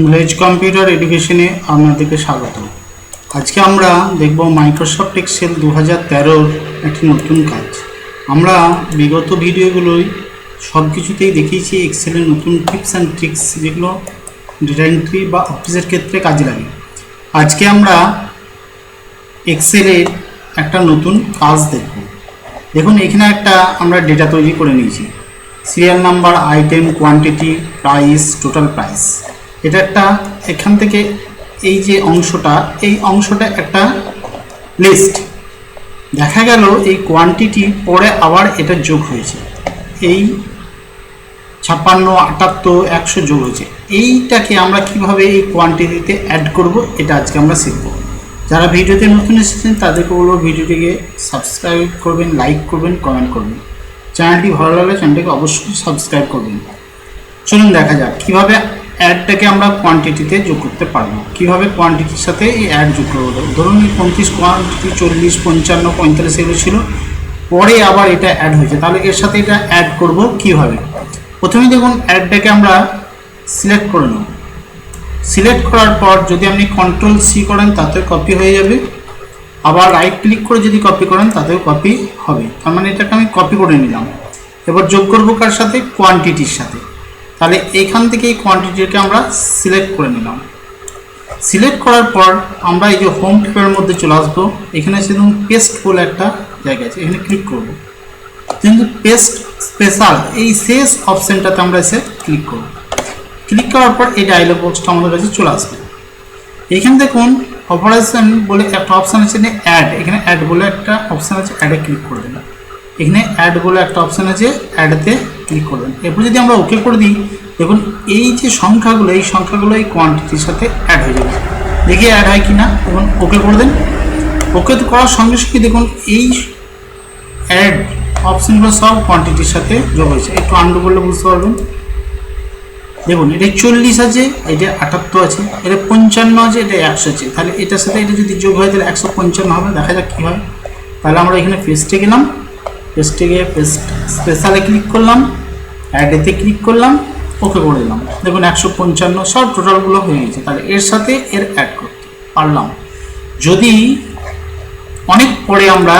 Knowledge computer এডুকেশনে আপনাদেরকে স্বাগত আজকে আমরা দেখব মাইক্রোসফট এক্সেল দু হাজার তেরোর একটি নতুন কাজ। আমরা বিগত ভিডিওগুলোই সব কিছুতেই দেখিয়েছি এক্সেলের নতুন টিপস অ্যান্ড ট্রিক্স যেগুলো ডেটা বা অফিসের ক্ষেত্রে কাজে লাগে। আজকে আমরা এক্সেলের একটা নতুন কাজ দেখব। দেখুন, এখানে একটা আমরা ডেটা তৈরি করে নিয়েছি। Serial number item quantity price total price এটা একটা এখান থেকে এই যে অংশটা, এই অংশটা একটা লিস্ট দেখা গেল এই কোয়ান্টিটি পরে আবার এটা যোগ হয়েছে। এই ছাপ্পান্ন, আটাত্তর, একশো যোগ হয়েছে। এইটাকে আমরা কীভাবে এই কোয়ান্টিটিতে অ্যাড করব, এটা আজকে আমরা শিখব। যারা ভিডিওতে নতুন এসেছেন, তাদেরকে বলব ভিডিওটিকে সাবস্ক্রাইব করবেন লাইক করবেন কমেন্ট করবেন। চ্যানেলটি ভালো লাগলে চ্যানেলটিকে অবশ্যই সাবস্ক্রাইব করবেন। চলুন দেখা যাক, কীভাবে অ্যাডটাকে আমরা কোয়ান্টিটিতে যোগ করতে পারব। কীভাবে কোয়ান্টিটির সাথে এই অ্যাড যোগ করব? ধরুন এই পঁয়ত্রিশ কোয়ান্টিটি চল্লিশ, পঞ্চান্ন, পঁয়তাল্লিশ এগুলো ছিল। পরে আবার এটা অ্যাড হয়েছে। তাহলে এর সাথে এটা অ্যাড করব কীভাবে? প্রথমে দেখুন অ্যাডটাকে আমরা সিলেক্ট করে নেব। সিলেক্ট করার পর যদি আপনি কন্ট্রোল সি করেন তাতে কপি হয়ে যাবে। আবার রাইট ক্লিক করে যদি কপি করেন, তাতেও কপি হবে। তার মানে এটাকে আমি কপি করে নিলাম। এবার যোগ করব কার সাথে? কোয়ান্টিটির সাথে। তাহলে এখান থেকে এই কোয়ান্টিটিকে আমরা সিলেক্ট করে নিলাম। সিলেক্ট করার পর আমরা এই যে হোম ট্যাবের মধ্যে চলে আসব। এখানে দেখুন পেস্ট বলে একটা জায়গা আছে, এখানে ক্লিক করব। কিন্তু পেস্ট স্পেশাল এই শেষ অপশানটাতে আমরা এসে ক্লিক করব। ক্লিক করার পর এই ডায়লগ বক্সটা আমাদের কাছে চলে আসবে। এখানে দেখুন অপারেশন বলে একটা অপশান আছে অ্যাড এখানে অ্যাড বলে একটা অপশান আছে অ্যাডে ক্লিক করে দিলাম। এখানে অ্যাড বলে একটা অপশান আছে অ্যাডতে ক্লিক করবেন। এরপর যদি আমরা ওকে করে দিই, দেখুন এই যে সংখ্যাগুলো, এই সংখ্যাগুলো এই কোয়ান্টিটির সাথে অ্যাড হয়ে যাবে। দেখি অ্যাড হয় কি না দেখুন ওকে করে দেন। ওকে করার সঙ্গে সঙ্গে দেখুন এই অ্যাড অপশানগুলো সব কোয়ান্টিটির সাথে যোগ হয়েছে। একটু আন্ডু করলে বুঝতে পারবেন। দেখুন, এটা চল্লিশ আছে, এটা আটাত্তর আছে, এটা পঞ্চান্ন আছে, এটা একশো আছে। তাহলে এটার সাথে এটা যদি যোগ হয়, তাহলে একশো পঞ্চান্ন হবে। দেখা যাক কী হয়। তাহলে আমরা এখানে পেস্টে গেলাম। পেস্টে গিয়ে পেস্ট স্পেশালে ক্লিক করলাম। অ্যাডেতে ক্লিক করলাম ওকে করে দিলাম। দেখুন একশো পঞ্চান্ন, সব টোটালগুলো হয়ে গেছে। তাহলে এর সাথে এর অ্যাড করতে পারলাম। যদি অনেক পরে আমরা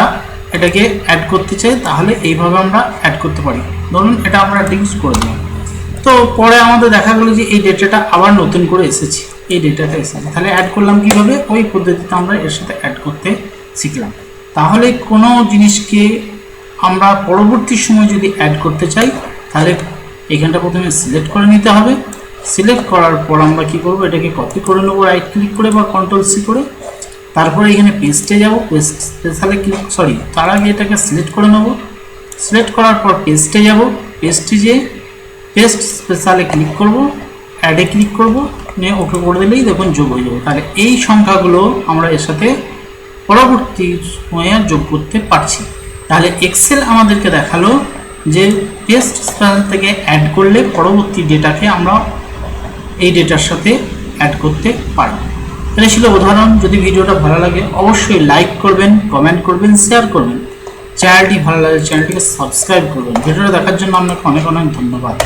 এটাকে অ্যাড করতে চাই, তাহলে এইভাবে আমরা অ্যাড করতে পারি। ধরুন এটা আমরা ডিউজ করে দিলাম। তো পরে আমাদের দেখা গেলো যে এই ডেটাটা আবার নতুন করে এসেছে। এই ডেটাটা এসেছে। তাহলে অ্যাড করলাম কীভাবে? ওই পদ্ধতিতে আমরা এর সাথে অ্যাড করতে শিখলাম। তাহলে কোনো জিনিসকে আমরা পরবর্তী সময় যদি অ্যাড করতে চাই তাহলে এখানটা প্রথমে সিলেক্ট করে নিতে হবে। সিলেক্ট করার পর আমরা কি করব? এটাকে কপি করে নেব রাইট ক্লিক করে বা কন্ট্রোল সি করে। তারপরে এখানে পেস্টে যাব পেস্ট স্পেশালে ক্লিক সরি তার আগে এটাকে সিলেক্ট করে নেব। সিলেক্ট করার পর পেস্টে যাব পেস্টে যে পেস্ট স্পেশালে ক্লিক করব অ্যাডে ক্লিক করব, নিয়ে ওকে করে দিলেই দেখুন যোগ হয়ে যাবে। তাহলে এই সংখ্যাগুলো আমরা এর সাথে পরবর্তী সময়ে যোগ করতে পারছি তাহলে এক্সেল আমাদেরকে দেখাল যে পেস্ট স্পেশাল থেকে অ্যাড করলে পরবর্তী ডেটাকে আমরা এই ডেটার সাথে অ্যাড করতে পারি এটা ছিল উদাহরণ। যদি ভিডিওটা ভালো লাগে, অবশ্যই লাইক করবেন কমেন্ট করবেন শেয়ার করবেন। চ্যানেলটি ভালো লাগে চ্যানেলটিকে সাবস্ক্রাইব করবেন। ভিডিওটা দেখার জন্য আপনাকে অনেক অনেক ধন্যবাদ।